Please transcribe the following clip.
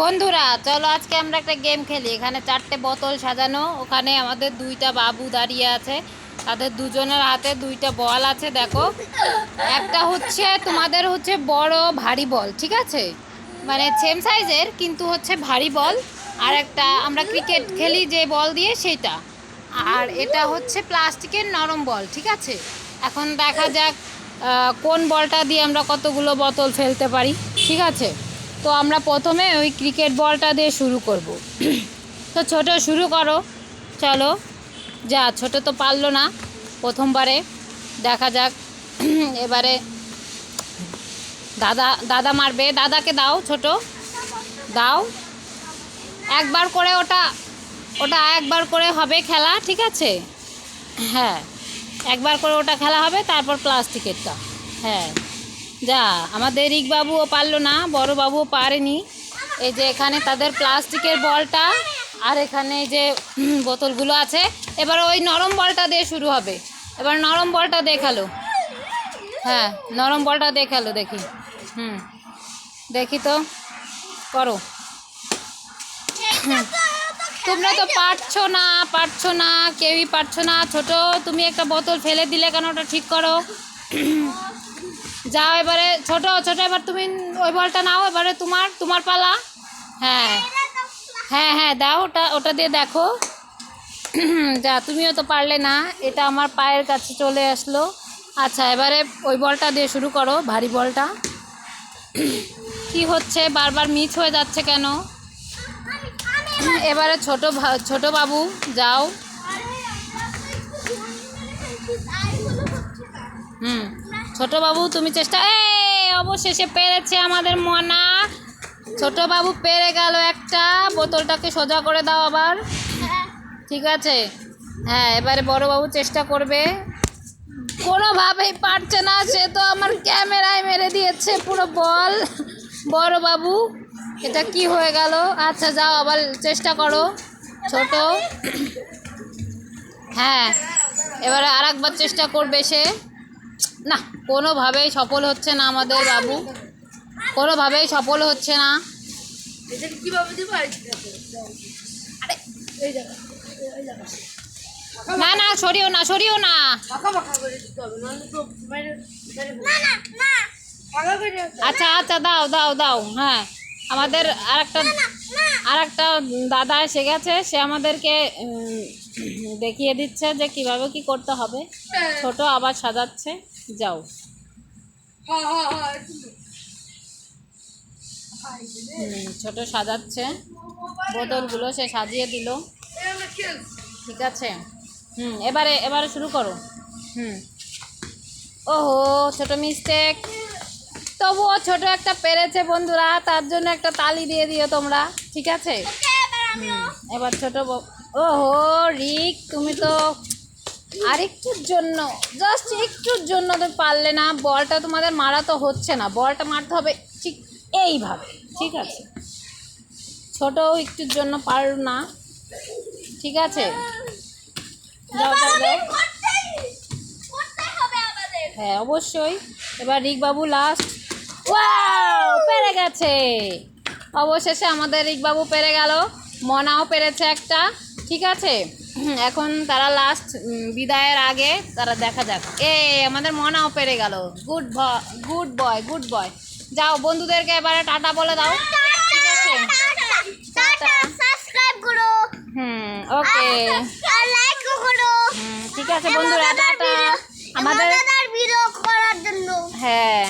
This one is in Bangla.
বন্ধুরা, চলো আজকে আমরা একটা গেম খেলি। এখানে চারটে বোতল সাজানো। ওখানে আমাদের দুইটা বাবু দাঁড়িয়ে আছে। তাদের দুজনের হাতে দুইটা বল আছে, দেখো। একটা হচ্ছে, তোমাদের হচ্ছে বড় ভারী বল, ঠিক আছে? মানে সেম সাইজের কিন্তু হচ্ছে ভারী বল। আর একটা আমরা ক্রিকেট খেলি যে বল দিয়ে সেটা আর এটা হচ্ছে প্লাস্টিকের নরম বল, ঠিক আছে? এখন দেখা যাক কোন বলটা দিয়ে আমরা কতগুলো বোতল ফেলতে পারি, ঠিক আছে? তো আমরা প্রথমে ওই ক্রিকেট বলটা দিয়ে শুরু করব। তো ছোট শুরু করো। চলো। যা, ছোট তো পারল না। প্রথমবারে দেখা যাক। এবারে দাদা দাদা মারবে। দাদাকে দাও, ছোট। দাও। একবার করে ওটা ওটা একবার করে হবে খেলা, ঠিক আছে? হ্যাঁ। একবার করে ওটা খেলা হবে, তারপর প্লাস্টিকেরটা হ্যাঁ। যা, আমাদের বাবুও পারল না, বড় বাবুও পারেনি। এই যে এখানে তাদের প্লাস্টিকের বলটা, আর এখানে যে বোতলগুলো আছে। এবার ওই নরম বলটা দিয়ে শুরু হবে। এবার নরম বলটা দেখাল। হ্যাঁ নরম বলটা দেখাল, দেখি। হুম, দেখি তো, করো। তোমরা তো পারছ না পারছ না, কেউই পারছ না। ছোট, তুমি একটা বোতল ফেলে দিলে কেন, ওটা ঠিক করো। যাও এবারে, ছোট ছোট, এবার তুমি ওই বলটা নাও, এবারে তোমার তোমার পালা। হ্যাঁ। হ্যাঁ হ্যাঁ দাও, ওটা ওটা দিয়ে দেখো। যা, তুমিও তো পারলে না, এটা আমার পায়ের কাছে চলে আসলো। আচ্ছা এবারে ওই বলটা দিয়ে শুরু করো, ভারী বলটা। কি হচ্ছে? বারবার মিস হয়ে যাচ্ছে কেন? এবারে ছোট ছোট বাবু, যাও। হুম। ছোট বাবু তুমি চেষ্টা এই, অবশেষে পেরেছে আমাদের মনা। ছোট বাবু পেরে গেল একটা, বোতলটাকে সোজা করে দাও আবার। ঠিক আছে? হ্যাঁ এবারে বড় বাবু চেষ্টা করবে। কোনোভাবেই পারছে না, সে তো আমার ক্যামেরায় মেরে দিয়েছে পুরো বল। বড় বাবু এটা কি হয়ে গেল? আচ্ছা যাও আবার চেষ্টা করো। ছোট। হ্যাঁ এবারে আর একবার চেষ্টা করবে সে। না কোনোভাবেই সফল হচ্ছে না আমাদের বাবু। কোনোভাবেই সফল হচ্ছে না। না না সরিও না সরিও না। আচ্ছা আচ্ছা দাও দাও দাও হ্যাঁ। আমাদের আর একটা আর একটা দাদা এসে গেছে, সে আমাদেরকে দেখিয়ে দিচ্ছে যে কীভাবে কি করতে হবে। ছোট আবার সাজাচ্ছে, যাও। ছোট সাজাচ্ছে, বোতলগুলো সে সাজিয়ে দিল। ঠিক আছে? হুম, এবারে এবারে শুরু করো। হুম। ওহো, ছোট মিস্টেক। তবুও ছোট একটা পেরেছে বন্ধুরা তার জন্য একটা তালি দিয়ে দিও তোমরা ঠিক আছে? এবার ছোট ওহো রিক তুমি তো আরেকটুর জন্য জাস্ট একটুর জন্য তুমি পারলে না বলটা তোমাদের মারা তো হচ্ছে না বলটা মারতে হবে ঠিক এইভাবে ঠিক আছে? ছোটও একটুর জন্য পার না ঠিক আছে? হ্যাঁ অবশ্যই। এবার রিক বাবু লাস্ট ওয়াও পেরে গেছে। অবশেষে আমাদের রিক বাবু পেরে গেল। মনাও পেরেছে একটা। ঠিক আছে? এখন তারা লাস্ট বিদায়ের আগে তারা দেখা যাক। এ আমাদের মনাও পেরে গেল। Good good boy good boy যাও বন্ধুদেরকে এবারে টাটা বলে দাও। ঠিক আছে? হুম ওকে। ঠিক আছে বন্ধুরা টাটা। আমাদের ভিডিও করার জন্য। হ্যাঁ।